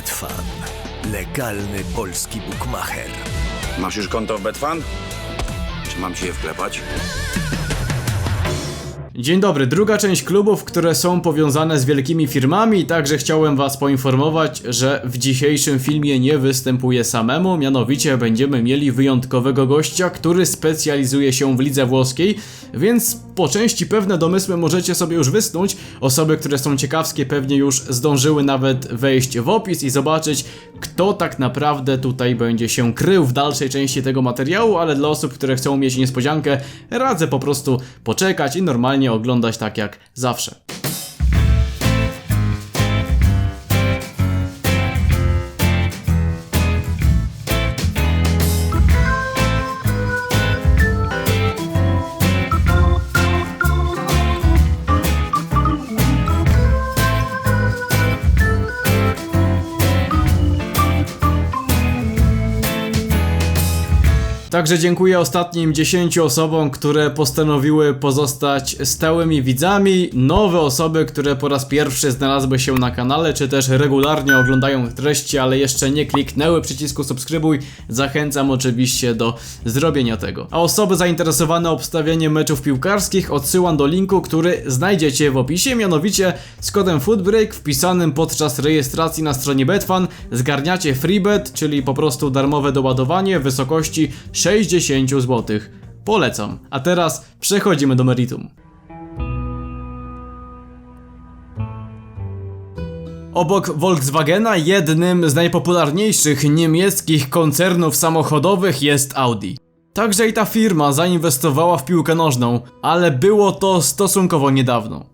Betfan. Legalny polski bukmacher. Masz już konto w Betfan? Czy mam ci je wklepać? Dzień dobry, druga część klubów, które są powiązane z wielkimi firmami, także chciałem was poinformować, że w dzisiejszym filmie nie występuję samemu, mianowicie będziemy mieli wyjątkowego gościa, który specjalizuje się w lidze włoskiej, więc po części pewne domysły możecie sobie już wysnuć, osoby, które są ciekawskie pewnie już zdążyły nawet wejść w opis i zobaczyć, kto tak naprawdę tutaj będzie się krył w dalszej części tego materiału, ale dla osób, które chcą mieć niespodziankę, radzę po prostu poczekać i normalnie oglądać tak jak zawsze. Także dziękuję ostatnim 10 osobom, które postanowiły pozostać stałymi widzami, nowe osoby, które po raz pierwszy znalazły się na kanale, czy też regularnie oglądają treści, ale jeszcze nie kliknęły przycisku subskrybuj, zachęcam oczywiście do zrobienia tego. A osoby zainteresowane obstawianiem meczów piłkarskich odsyłam do linku, który znajdziecie w opisie, mianowicie z kodem FOOTBREAK wpisanym podczas rejestracji na stronie Betfan zgarniacie freebet, czyli po prostu darmowe doładowanie w wysokości 60 zł. Polecam. A teraz przechodzimy do meritum. Obok Volkswagena jednym z najpopularniejszych niemieckich koncernów samochodowych jest Audi. Także i ta firma zainwestowała w piłkę nożną, ale było to stosunkowo niedawno.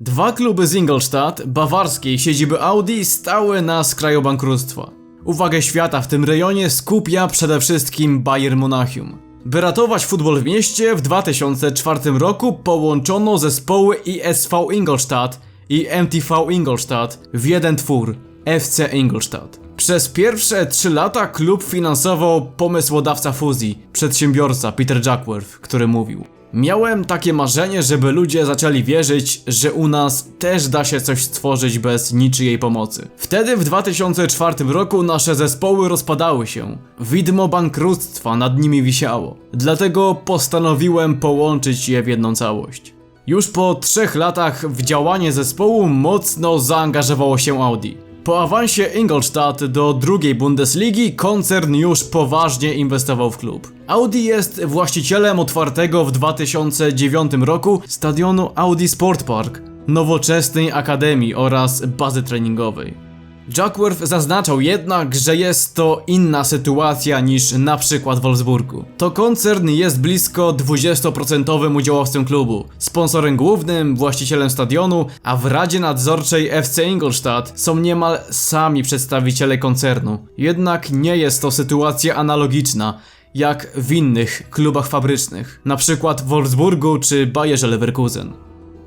Dwa kluby z Ingolstadt, bawarskiej siedziby Audi, stały na skraju bankructwa. Uwagę świata w tym rejonie skupia przede wszystkim Bayern Monachium. By ratować futbol w mieście, w 2004 roku połączono zespoły ISV Ingolstadt i MTV Ingolstadt w jeden twór FC Ingolstadt. Przez pierwsze 3 lata klub finansował pomysłodawca fuzji, przedsiębiorca Peter Jackworth, który mówił Miałem takie marzenie, żeby ludzie zaczęli wierzyć, że u nas też da się coś stworzyć bez niczyjej pomocy. Wtedy w 2004 roku nasze zespoły rozpadały się. Widmo bankructwa nad nimi wisiało. Dlatego postanowiłem połączyć je w jedną całość. Już po trzech latach w działanie zespołu mocno zaangażowało się Audi. Po awansie Ingolstadt do drugiej Bundesligi koncern już poważnie inwestował w klub. Audi jest właścicielem otwartego w 2009 roku stadionu Audi Sport Park, nowoczesnej akademii oraz bazy treningowej. Jackworth zaznaczał jednak, że jest to inna sytuacja niż na przykład w Wolfsburgu. To koncern jest blisko 20% udziałowcem klubu, sponsorem głównym, właścicielem stadionu, a w Radzie Nadzorczej FC Ingolstadt są niemal sami przedstawiciele koncernu. Jednak nie jest to sytuacja analogiczna, jak w innych klubach fabrycznych, na przykład w Wolfsburgu czy Bayerze Leverkusen.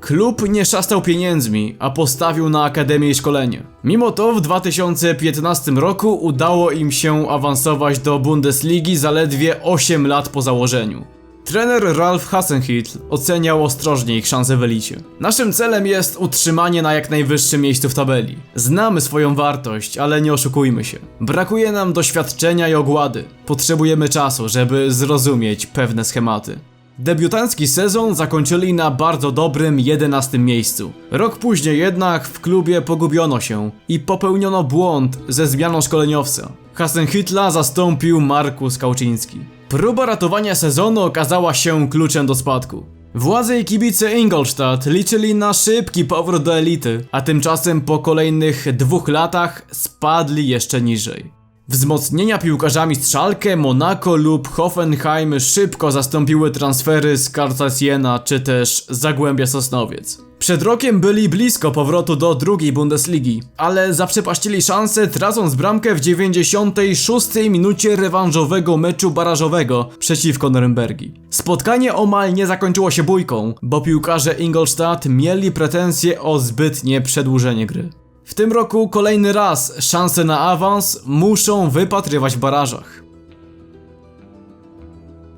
Klub nie szastał pieniędzmi, a postawił na akademię i szkolenie. Mimo to w 2015 roku udało im się awansować do Bundesligi zaledwie 8 lat po założeniu. Trener Ralf Hasenhüttl oceniał ostrożnie ich szanse w elicie. Naszym celem jest utrzymanie na jak najwyższym miejscu w tabeli. Znamy swoją wartość, ale nie oszukujmy się. Brakuje nam doświadczenia i ogłady. Potrzebujemy czasu, żeby zrozumieć pewne schematy. Debiutancki sezon zakończyli na bardzo dobrym 11 miejscu. Rok później jednak w klubie pogubiono się i popełniono błąd ze zmianą szkoleniowca. Hasenhüttla zastąpił Markus Kauczyński. Próba ratowania sezonu okazała się kluczem do spadku. Władze i kibice Ingolstadt liczyli na szybki powrót do elity, a tymczasem po kolejnych dwóch latach spadli jeszcze niżej. Wzmocnienia piłkarzami Schalke, Monaco lub Hoffenheim szybko zastąpiły transfery z Kartasiena czy też Zagłębia Sosnowiec. Przed rokiem byli blisko powrotu do drugiej Bundesligi, ale zaprzepaścili szansę tracąc bramkę w 96 minucie rewanżowego meczu barażowego przeciwko Norymbergi. Spotkanie omal nie zakończyło się bójką, bo piłkarze Ingolstadt mieli pretensje o zbytnie przedłużenie gry. W tym roku kolejny raz szanse na awans muszą wypatrywać w barażach.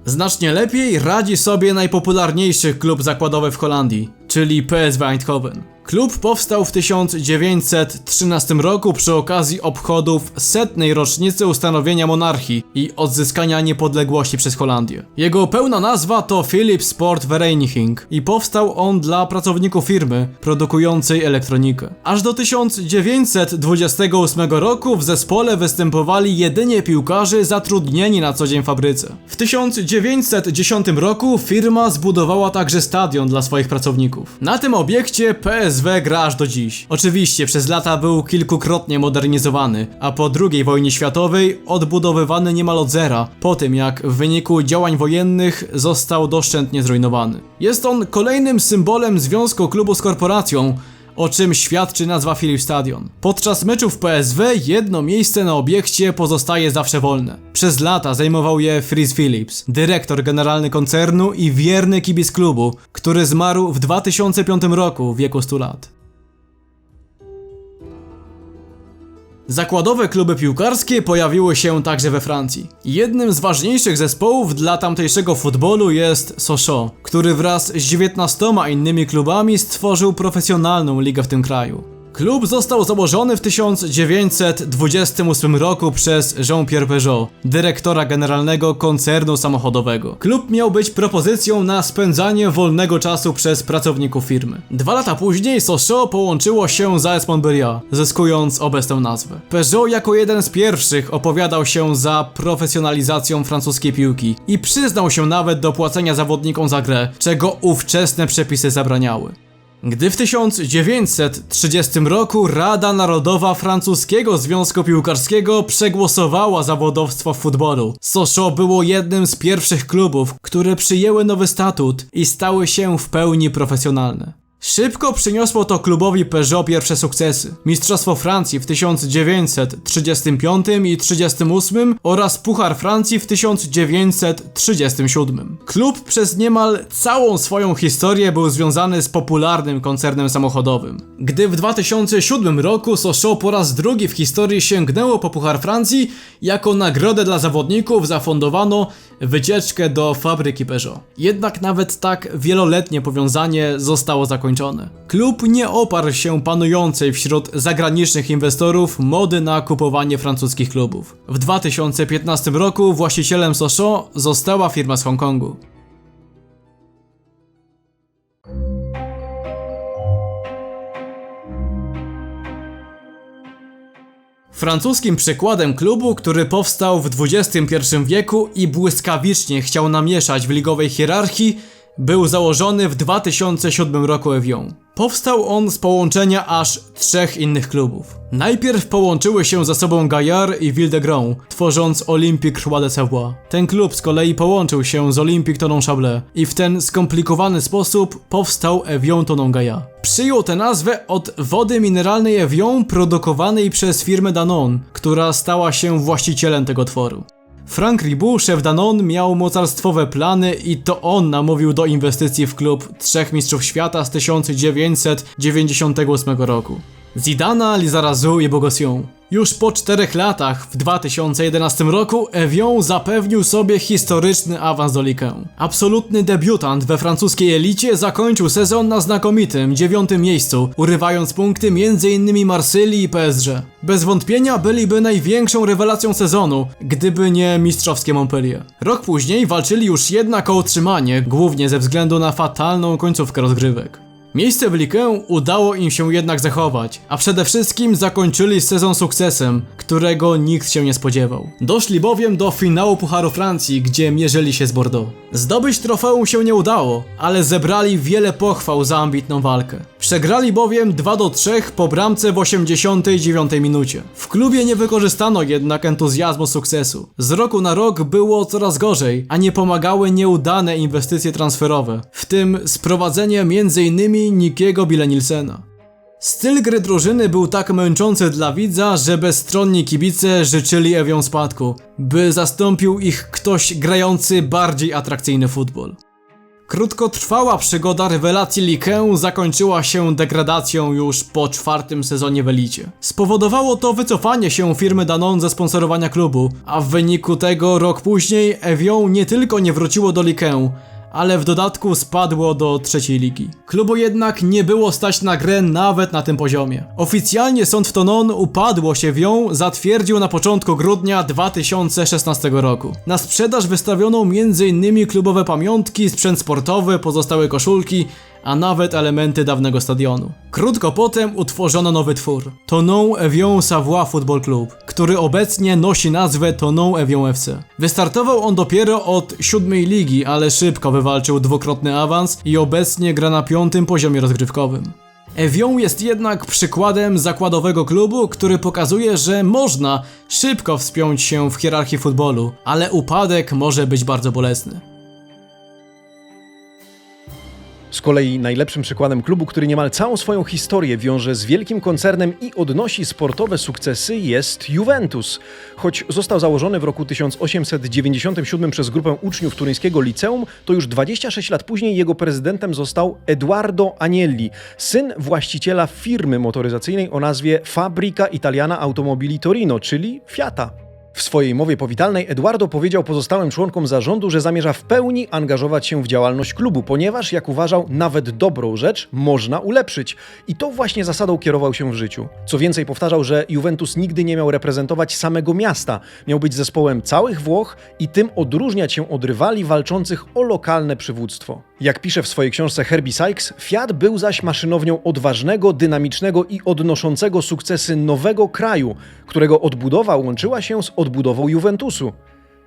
Znacznie lepiej radzi sobie najpopularniejszy klub zakładowy w Holandii, czyli PSV Eindhoven. Klub powstał w 1913 roku przy okazji obchodów setnej rocznicy ustanowienia monarchii i odzyskania niepodległości przez Holandię. Jego pełna nazwa to Philips Sport Vereniging i powstał on dla pracowników firmy produkującej elektronikę. Aż do 1928 roku w zespole występowali jedynie piłkarze zatrudnieni na co dzień w fabryce. W 1910 roku firma zbudowała także stadion dla swoich pracowników. Na tym obiekcie PSW gra aż do dziś. Oczywiście przez lata był kilkukrotnie modernizowany, a po II wojnie światowej odbudowywany niemal od zera, po tym jak w wyniku działań wojennych został doszczętnie zrujnowany. Jest on kolejnym symbolem związku klubu z korporacją, o czym świadczy nazwa Philips Stadion. Podczas meczów PSW jedno miejsce na obiekcie pozostaje zawsze wolne. Przez lata zajmował je Fritz Philips, dyrektor generalny koncernu i wierny kibic klubu, który zmarł w 2005 roku w wieku 100 lat. Zakładowe kluby piłkarskie pojawiły się także we Francji. Jednym z ważniejszych zespołów dla tamtejszego futbolu jest Sochaux, który wraz z 19 innymi klubami stworzył profesjonalną ligę w tym kraju. Klub został założony w 1928 roku przez Jean-Pierre Peugeot, dyrektora generalnego koncernu samochodowego. Klub miał być propozycją na spędzanie wolnego czasu przez pracowników firmy. Dwa lata później Sochaux połączyło się z AS Montbéliard, zyskując obecną nazwę. Peugeot jako jeden z pierwszych opowiadał się za profesjonalizacją francuskiej piłki i przyznał się nawet do płacenia zawodnikom za grę, czego ówczesne przepisy zabraniały. Gdy w 1930 roku Rada Narodowa Francuskiego Związku Piłkarskiego przegłosowała zawodowstwo w futbolu, Sochaux było jednym z pierwszych klubów, które przyjęły nowy statut i stały się w pełni profesjonalne. Szybko przyniosło to klubowi Peugeot pierwsze sukcesy. Mistrzostwo Francji w 1935 i 1938 oraz Puchar Francji w 1937. Klub przez niemal całą swoją historię był związany z popularnym koncernem samochodowym. Gdy w 2007 roku Sochaux po raz drugi w historii sięgnęło po Puchar Francji, jako nagrodę dla zawodników zafundowano wycieczkę do fabryki Peugeot. Jednak nawet tak wieloletnie powiązanie zostało zakończone. Klub nie oparł się panującej wśród zagranicznych inwestorów mody na kupowanie francuskich klubów. W 2015 roku właścicielem Sochaux została firma z Hongkongu. Francuskim przykładem klubu, który powstał w XXI wieku i błyskawicznie chciał namieszać w ligowej hierarchii, był założony w 2007 roku Evian. Powstał on z połączenia aż trzech innych klubów. Najpierw połączyły się ze sobą Gaillard i Ville-de-Grand, tworząc Olympique Roi de Savoie. Ten klub z kolei połączył się z Olympique Tonon-Chablais i w ten skomplikowany sposób powstał Evian Tonon Gaillard. Przyjął tę nazwę od wody mineralnej Evian produkowanej przez firmę Danone, która stała się właścicielem tego tworu. Frank Ribot, szef Danone, miał mocarstwowe plany i to on namówił do inwestycji w klub trzech mistrzów świata z 1998 roku. Zidana, Lizarazu i Bogossian. Już po czterech latach, w 2011 roku, Evian zapewnił sobie historyczny awans do Ligue 1. Absolutny debiutant we francuskiej elicie zakończył sezon na znakomitym dziewiątym miejscu, urywając punkty m.in. Marsylii i PSG. Bez wątpienia byliby największą rewelacją sezonu, gdyby nie mistrzowskie Montpellier. Rok później walczyli już jednak o utrzymanie, głównie ze względu na fatalną końcówkę rozgrywek. Miejsce w 1 udało im się jednak zachować, a przede wszystkim zakończyli sezon sukcesem, którego nikt się nie spodziewał. Doszli bowiem do finału Pucharu Francji, gdzie mierzyli się z Bordeaux. Zdobyć trofeum się nie udało, ale zebrali wiele pochwał za ambitną walkę. Przegrali bowiem 2 do 3 po bramce w 89 minucie. W klubie nie wykorzystano jednak entuzjazmu sukcesu. Z roku na rok było coraz gorzej, a nie pomagały nieudane inwestycje transferowe, w tym sprowadzenie m.in. Nikiego Bile-Nielsena. Styl gry drużyny był tak męczący dla widza, że bezstronni kibice życzyli Ewią spadku, by zastąpił ich ktoś grający bardziej atrakcyjny futbol. Krótkotrwała przygoda rewelacji Likę zakończyła się degradacją już po czwartym sezonie w Elicie. Spowodowało to wycofanie się firmy Danone ze sponsorowania klubu, a w wyniku tego rok później Evian nie tylko nie wróciło do Likę, ale w dodatku spadło do trzeciej ligi. Klubu jednak nie było stać na grę nawet na tym poziomie. Oficjalnie sąd w Tonon upadło się wią zatwierdził na początku grudnia 2016 roku. Na sprzedaż wystawiono m.in. klubowe pamiątki, sprzęt sportowy, pozostałe koszulki, a nawet elementy dawnego stadionu. Krótko potem utworzono nowy twór Tonon Evian Savoie Football Club, który obecnie nosi nazwę Tonon Evian FC. Wystartował on dopiero od siódmej ligi, ale szybko wywalczył dwukrotny awans i obecnie gra na piątym poziomie rozgrywkowym. Evian jest jednak przykładem zakładowego klubu, który pokazuje, że można szybko wspiąć się w hierarchii futbolu, ale upadek może być bardzo bolesny. Z kolei najlepszym przykładem klubu, który niemal całą swoją historię wiąże z wielkim koncernem i odnosi sportowe sukcesy jest Juventus. Choć został założony w roku 1897 przez grupę uczniów turyńskiego liceum, to już 26 lat później jego prezydentem został Eduardo Agnelli, syn właściciela firmy motoryzacyjnej o nazwie Fabrica Italiana Automobili Torino, czyli Fiata. W swojej mowie powitalnej Eduardo powiedział pozostałym członkom zarządu, że zamierza w pełni angażować się w działalność klubu, ponieważ, jak uważał, nawet dobrą rzecz można ulepszyć. I tą właśnie zasadą kierował się w życiu. Co więcej, powtarzał, że Juventus nigdy nie miał reprezentować samego miasta. Miał być zespołem całych Włoch i tym odróżniać się od rywali walczących o lokalne przywództwo. Jak pisze w swojej książce Herbie Sykes, Fiat był zaś maszynownią odważnego, dynamicznego i odnoszącego sukcesy nowego kraju, którego odbudowa łączyła się z odbudową Juventusu.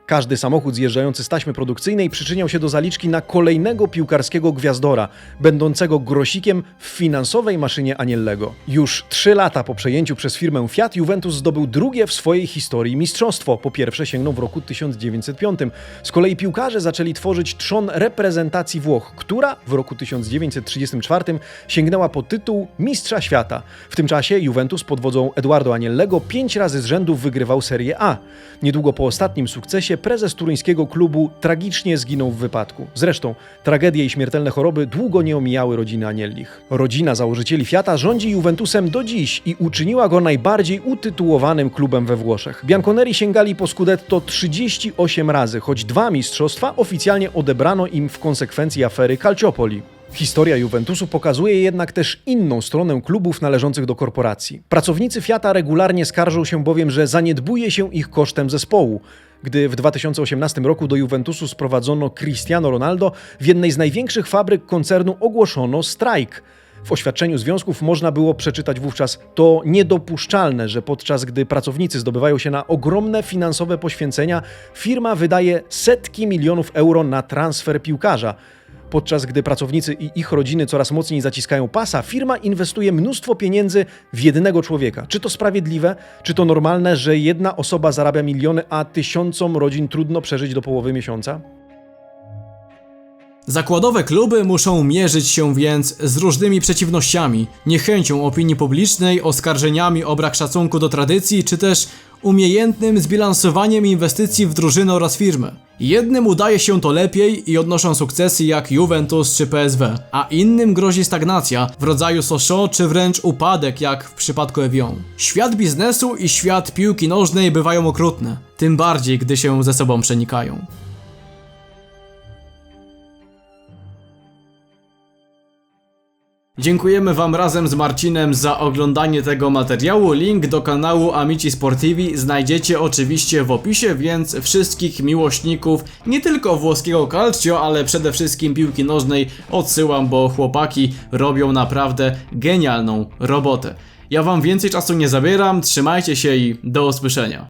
Każdy samochód zjeżdżający z taśmy produkcyjnej przyczyniał się do zaliczki na kolejnego piłkarskiego gwiazdora, będącego grosikiem w finansowej maszynie Aniellego. Już trzy lata po przejęciu przez firmę Fiat Juventus zdobył drugie w swojej historii mistrzostwo. Po pierwsze sięgnął w roku 1905. Z kolei piłkarze zaczęli tworzyć trzon reprezentacji Włoch, która w roku 1934 sięgnęła po tytuł Mistrza Świata. W tym czasie Juventus pod wodzą Eduardo Aniellego pięć razy z rzędu wygrywał Serię A. Niedługo po ostatnim sukcesie prezes turyńskiego klubu tragicznie zginął w wypadku. Zresztą tragedie i śmiertelne choroby długo nie omijały rodziny Aniellich. Rodzina założycieli Fiata rządzi Juventusem do dziś i uczyniła go najbardziej utytułowanym klubem we Włoszech. Bianconeri sięgali po Scudetto 38 razy, choć dwa mistrzostwa oficjalnie odebrano im w konsekwencji afery Calciopoli. Historia Juventusu pokazuje jednak też inną stronę klubów należących do korporacji. Pracownicy Fiata regularnie skarżą się bowiem, że zaniedbuje się ich kosztem zespołu. Gdy w 2018 roku do Juventusu sprowadzono Cristiano Ronaldo, w jednej z największych fabryk koncernu ogłoszono strajk. W oświadczeniu związków można było przeczytać wówczas: To niedopuszczalne, że podczas gdy pracownicy zdobywają się na ogromne finansowe poświęcenia, firma wydaje setki milionów euro na transfer piłkarza. Podczas gdy pracownicy i ich rodziny coraz mocniej zaciskają pasa, firma inwestuje mnóstwo pieniędzy w jednego człowieka. Czy to sprawiedliwe? Czy to normalne, że jedna osoba zarabia miliony, a tysiącom rodzin trudno przeżyć do połowy miesiąca? Zakładowe kluby muszą mierzyć się więc z różnymi przeciwnościami, niechęcią opinii publicznej, oskarżeniami o brak szacunku do tradycji, czy też umiejętnym zbilansowaniem inwestycji w drużynę oraz firmę. Jednym udaje się to lepiej i odnoszą sukcesy jak Juventus czy PSW, a innym grozi stagnacja w rodzaju Sochaux czy wręcz upadek jak w przypadku Evian. Świat biznesu i świat piłki nożnej bywają okrutne, tym bardziej gdy się ze sobą przenikają. Dziękujemy Wam razem z Marcinem za oglądanie tego materiału. Link do kanału Amici Sportivi znajdziecie oczywiście w opisie, więc wszystkich miłośników nie tylko włoskiego calcio, ale przede wszystkim piłki nożnej odsyłam, bo chłopaki robią naprawdę genialną robotę. Ja Wam więcej czasu nie zabieram, trzymajcie się i do usłyszenia.